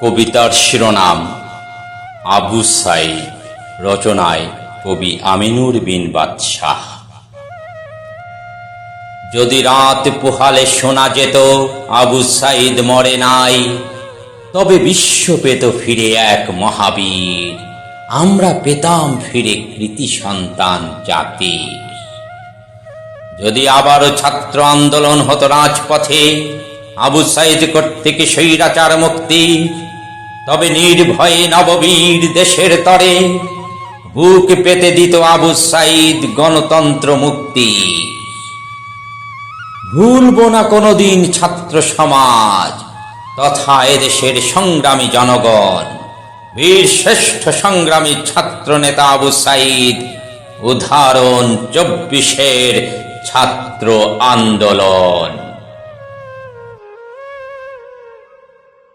কবিতার শিরোনাম আবু সাইদ, রচনায় কবি আমিনুর বিন বাদশাহ। যদি রাত পোহালে শোনা যেত, আবু সাইদ মরে নাই, তবে বিশ্ব পেত ফিরে এক মহাবীর। আমরা পেতাম ফিরে কৃতি সন্তান জাতি যদি আবারও ছাত্র আন্দোলন হতো রাজপথে আবু সাইদ কর্তৃক স্বৈরাচার মুক্তি। তবে নির্ভয়ে নববীর দেশের তরে বুক পেতে দিত আবু সাইদ গণতন্ত্র মুক্তি। ভুলব না কোনোদিন ছাত্র সমাজ, তথা এদেশের সংগ্রামী জনগণ। বীর শ্রেষ্ঠ সংগ্রামী ছাত্র নেতা আবু সাইদ উদাহরণ চব্বিশের ছাত্র আন্দোলন।